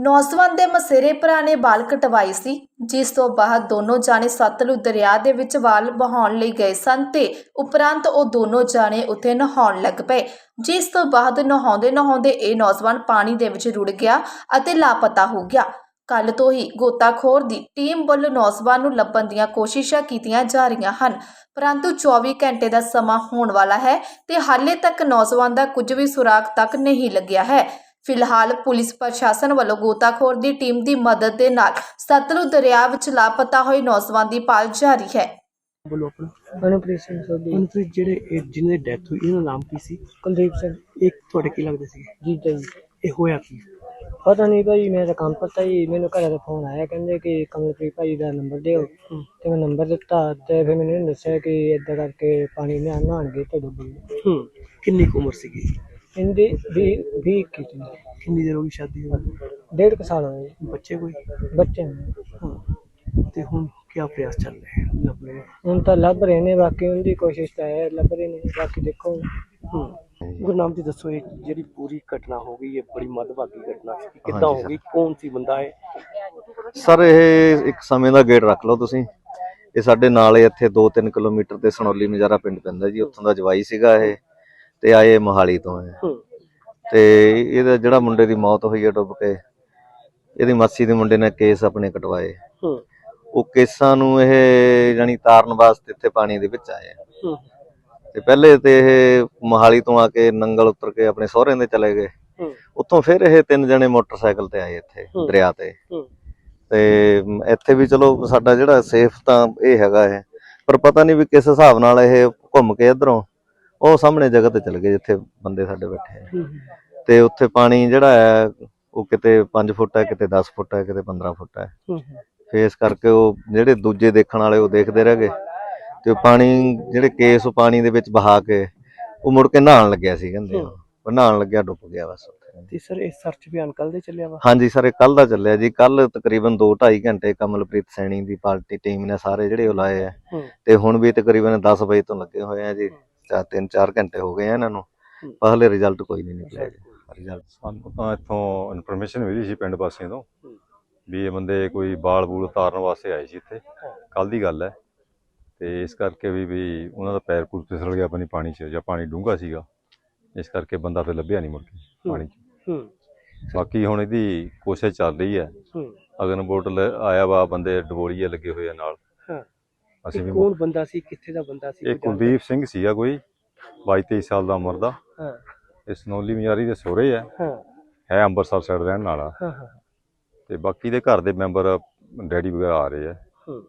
ਨੌਜਵਾਨ ਦੇ ਮਸੇਰੇ ਭਰਾ ਨੇ ਵਾਲ ਕਟਵਾਈ ਸੀ, ਜਿਸ ਤੋਂ ਬਾਅਦ ਦੋਨੋਂ ਜਾਣੇ ਸਤਲੁਜ ਦਰਿਆ ਦੇ ਵਿੱਚ ਵਾਲ ਬਹਾਉਣ ਲਈ ਗਏ ਸਨ ਤੇ ਉਪਰੰਤ ਉਹ ਦੋਨੋਂ ਜਾਣੇ ਉੱਥੇ ਨਹਾਉਣ ਲੱਗ ਪਏ, ਜਿਸ ਤੋਂ ਬਾਅਦ ਨਹਾਉਂਦੇ ਨਹਾਉਂਦੇ ਇਹ ਨੌਜਵਾਨ ਪਾਣੀ ਦੇ ਵਿੱਚ ਰੁੜ ਗਿਆ ਅਤੇ ਲਾਪਤਾ ਹੋ ਗਿਆ। ਕੱਲ ਤੋਂ ਹੀ ਗੋਤਾਖੋਰ ਦੀ ਟੀਮ ਵੱਲੋਂ ਨੌਜਵਾਨ ਨੂੰ ਲੱਭਣ ਦੀਆਂ ਕੋਸ਼ਿਸ਼ਾਂ ਕੀਤੀਆਂ ਜਾ ਰਹੀਆਂ ਹਨ, ਪਰੰਤੂ 24 ਘੰਟੇ ਦਾ ਸਮਾਂ ਹੋਣ ਵਾਲਾ ਹੈ ਤੇ ਹਾਲੇ ਤੱਕ ਨੌਜਵਾਨ ਦਾ ਕੁਝ ਵੀ ਸੁਰਾਗ ਤੱਕ ਨਹੀਂ ਲੱਗਿਆ ਹੈ। ਫਿਲਹਾਲ ਪੁਲਿਸ ਪ੍ਰਸ਼ਾਸਨ ਵੱਲੋਂ ਗੋਤਾਖੋਰ ਦੀ ਟੀਮ ਦੀ ਮਦਦ ਦੇ ਨਾਲ ਸਤਲੁਜ ਦਰਿਆ ਵਿੱਚ ਲਾਪਤਾ ਹੋਏ ਨੌਜਵਾਨ ਦੀ ਭਾਲ ਜਾਰੀ ਹੈ। ਬੋਲੋ ਆਪਣਾ। ਮਨਪ੍ਰੀਤ ਸਿੰਘ ਸੋਢੀ। ਮਨਪ੍ਰੀਤ ਜਿਹੜੇ ਇਹ ਜਿਨ੍ਹਾਂ ਦੀ ਡੈਥ ਹੋਈ ਇਹਨਾਂ ਦਾ ਨਾਮ ਕੀ ਸੀ? ਕੁਲਦੀਪ ਸਿੰਘ। ਇੱਕ ਤੁਹਾਡੇ ਕੀ ਲੱਗਦੇ ਸੀ? ਜੀਜਾ ਜੀ। ਇਹ ਹੋਇਆ ਕੀ? ਪਤਾ ਨਹੀਂ ਭਾਈ ਮੇਰਾ ਕੰਮ ਪਤਾ ਹੀ ਮੈਨੂੰ ਘਰ ਦਾ ਫੋਨ ਆਇਆ ਕਹਿੰਦੇ ਕਿ ਕਮਲਪ੍ਰੀਤ ਭਾਈ ਦਾ ਨੰਬਰ ਦਿਓ। ਤੇ ਮੈਂ ਨੰਬਰ ਦਿੱਤਾ ਤੇ ਫਿਰ ਮੈਨੂੰ ਇਹਨੇ ਦੱਸਿਆ ਕਿ ਏਦਾਂ ਕਰਕੇ ਪਾਣੀ ਨਹਾਣਗੇ ਤੇ ਡੁੱਬ ਗਏ। ਹੂੰ। ਕਿੰਨੀ ਕੁ ਉਮਰ ਸੀਗੀ? ਇਹਦੀ ਵੀ ਵੀ ਕੀਤੀ। ਕਿੰਨੀ ਦੇਰ ਹੋ ਗਈ ਸ਼ਾਦੀ ਹੋਈ। ਡੇਢ ਕੁ ਸਾਲ ਹੋਏ ਬੱਚੇ ਕੋਈ? ਬੱਚੇ ਨੇ। ਹਾਂ। ਤੇ ਹੁਣ ਕੀ ਪ੍ਰਯਾਸ ਚੱਲ ਰਹੇ ਦੇ? ਹੁਣ ਤਾਂ ਲੱਭ ਰਹੇ ਨੇ ਬਾਕੀ ਉਹਦੀ ਕੋਸ਼ਿਸ਼ ਤਾਂ ਹੈ ਲੱਭ ਰਹੇ ਨੇ ਬਾਕੀ ਦੇਖੋ। ਹੂੰ। ਗੁਰਨਾਮ ਜੀ ਦੱਸੋ ਇਹ ਜਿਹੜੀ ਪੂਰੀ ਘਟਨਾ ਹੋ ਗਈ ਇਹ ਬੜੀ ਮਦਭਾਗੀ ਘਟਨਾ ਸੀ। ਕਿੱਦਾਂ ਹੋ ਗਈ? ਕੌਣ ਸੀ ਬੰਦਾ ਹੈ ਸਰ ਇਹ ਇੱਕ ਸਮੇਂ ਦਾ ਗੇਟ ਰੱਖ ਲਓ ਤੁਸੀਂ। ਇਹ ਸਾਡੇ ਨਾਲ ਹੀ ਇੱਥੇ 2-3 ਕਿਲੋਮੀਟਰ ਤੇ ਸਨੌਲੀ ਮਜਾਰਾ ਪਿੰਡ ਪੈਂਦਾ ਜੀ ਉੱਥੋਂ ਦਾ ਜਵਾਈ ਸੀਗਾ ਇਹ। ਤੇ ਆਏ ਮੋਹਾਲੀ ਤੋਂ ਹੈ। ਤੇ ਇਹਦਾ ਜਿਹੜਾ ਮੁੰਡੇ ਦੀ ਮੌਤ ਹੋਈ ਹੈ ਡੁੱਬ ਕੇ ਇਹਦੀ ਮਾਸੀ ਦੇ ਮੁੰਡੇ ਨੇ ਕੇਸ ਆਪਣੇ ਕਟਵਾਏ। ਉਹ ਕੇਸਾਂ ਨੂੰ ਇਹ ਜਾਨੀ ਤਾਰਨ ਵਾਸਤੇ ਇੱਥੇ ਪਾਣੀ ਦੇ ਵਿੱਚ ਆਏ ਤੇ ਪਹਿਲੇ ਤੇ ਇਹ ਮੋਹਾਲੀ ਤੋਂ ਆ ਕੇ ਨੰਗਲ ਉਤਰ ਕੇ ਆਪਣੇ ਸਹੁਰਿਆਂ ਦੇ ਚਲੇ ਗਏ। ਉੱਥੋਂ ਫਿਰ ਇਹ ਤਿੰਨ ਜਣੇ ਮੋਟਰਸਾਈਕਲ ਤੇ ਆਏ ਇੱਥੇ। ਦਰਿਆ ਤੇ। ਤੇ ਇੱਥੇ ਵੀ ਚਲੋ ਸਾਡਾ ਜਿਹੜਾ ਸੇਫ ਤਾਂ ਇਹ ਹੈਗਾ ਇਹ ਪਰ ਪਤਾ ਨਹੀਂ ਵੀ ਕਿਸ ਹਿਸਾਬ ਨਾਲ ਇਹ ਘੁੰਮ ਕੇ ਇਧਰੋਂ ਉਹ ਸਾਹਮਣੇ ਜਗ੍ਹਾ ਤੇ ਚਲ ਗਏ ਜਿੱਥੇ ਬੰਦੇ ਸਾਡੇ ਬੈਠੇ ਆ। ਤੇ ਉੱਥੇ ਪਾਣੀ ਜਿਹੜਾ ਹੈ ਉਹ ਕਿਤੇ 5 ਫੁੱਟ ਹੈ ਕਿਤੇ 10 ਫੁੱਟ ਹੈ ਕਿਤੇ 15 ਫੁੱਟ ਹੈ। ਫੇਸ ਕਰਕੇ ਉਹ ਜਿਹੜੇ ਦੂਜੇ ਦੇਖਣ ਵਾਲੇ ਉਹ ਦੇਖਦੇ ਰਹਿ ਗਏ। ਤੇ ਪਾਣੀ ਜਿਹੜੇ ਕੇਸ ਉਹ ਪਾਣੀ ਦੇ ਵਿੱਚ ਬਹਾ ਕੇ ਉਹ ਮੁੜ ਕੇ ਨਹਾਉਣ ਲੱਗਿਆ ਸੀ ਕਹਿੰਦੇ ਉਹ। ਨਹਾਉਣ ਲੱਗਿਆ ਡੁੱਬ ਗਿਆ ਬਸ ਤੇ ਸਰ ਇਹ ਸਰਚ ਅਭਿਆਨ ਕੱਲ ਦੇ ਚੱਲਿਆ ਵਾ? ਹਾਂਜੀ ਸਰ ਇਹ ਕੱਲ ਦਾ ਚੱਲਿਆ ਜੀ। ਕੱਲ ਤਕਰੀਬਨ 2-2.5 ਘੰਟੇ ਕਮਲਪ੍ਰੀਤ ਸੈਣੀ ਦੀ ਪਾਰਟੀ ਟੀਮ ਨੇ ਸਾਰੇ ਜਿਹੜੇ ਉਹ ਲਾਏ ਆ। ਤੇ ਹੁਣ ਵੀ ਤਕਰੀਬਨ 10 ਵਜੇ ਤੋਂ ਲੱਗੇ ਹੋਏ ਆ ਜੀ। ਚਾਰ ਤਿੰਨ ਚਾਰ ਘੰਟੇ ਹੋ ਗਏ ਆ ਇਹਨਾਂ ਨੂੰ। ਪਹਿਲੇ ਰਿਜ਼ਲਟ ਕੋਈ ਨਹੀਂ ਨਿਕਲਿਆ ਜੀ। ਰਿਜ਼ਲਟ ਸਾਨੂੰ ਤਾਂ ਇੱਥੋਂ ਇਨਫੋਰਮੇਸ਼ਨ ਮਿਲੀ ਸੀ ਪਿੰਡ ਵਾਸੀਆਂ ਤੋਂ। ਵੀ ਇਹ ਬੰਦੇ ਕੋਈ ਬਾਲ ਬੂਲ ਉਤਾਰਨ ਵਾਸਤੇ ਆਏ ਸੀ ਇੱਥੇ। ਕੱਲ ਦੀ ਗੱਲ ਹੈ। ਤੇ ਇਸ ਕਰਕੇ ਵੀ ਵੀ ਉਹਨਾਂ ਦਾ ਪੈਰ ਪੂਰ ਫਿਸਲ ਗਿਆ ਆਪਣੀ ਪਾਣੀ 'ਚ ਜਾਂ ਪਾਣੀ ਡੂੰਘਾ ਸੀਗਾ। ਇਸ ਕਰਕੇ ਬੰਦਾ ਫਿਰ ਲੱਭਿਆ ਨਹੀਂ ਮੁੜ ਕੇ ਪਾਣੀ 'ਚ। ਹੂੰ। ਬਾਕੀ ਹੁਣ ਇਹਦੀ ਕੋਸ਼ਿਸ਼ ਚੱਲ ਰਹੀ ਹੈ। ਹੂੰ। ਅਗਨ ਬੋਟ ਲ- ਆਇਆ ਵਾ ਬੰਦੇ ਡਬੋਲੀਏ ਲੱਗੇ ਹੋਏ ਆ ਨਾਲ। ਅਸੀਂ ਵੀ ਕੌਣ ਬੰਦਾ ਸੀ ਕਿੱਥੇ ਦਾ ਬੰਦਾ ਸੀ ਇਹ? ਕੁਲਦੀਪ ਸਿੰਘ ਸੀਗਾ ਕੋਈ 22 23 ਸਾਲ ਦਾ ਉਮਰ ਦਾ। ਹਾਂ। ਇਹ ਸਨੌਲੀ ਮਿਆਰੀ ਦੇ ਸਹੁਰੇ ਆ। ਹਾਂ। ਹੈ ਅੰਮ੍ਰਿਤਸਰ ਸਾਈਡ ਰਹਿਣ ਵਾਲਾ। ਹਾਂ ਹਾਂ। ਤੇ ਬਾਕੀ ਦੇ ਘਰ ਦੇ ਮੈਂਬਰ ਡੈਡੀ ਵਗੈਰਾ ਆ ਰਹੇ ਆ। ਹੂੰ।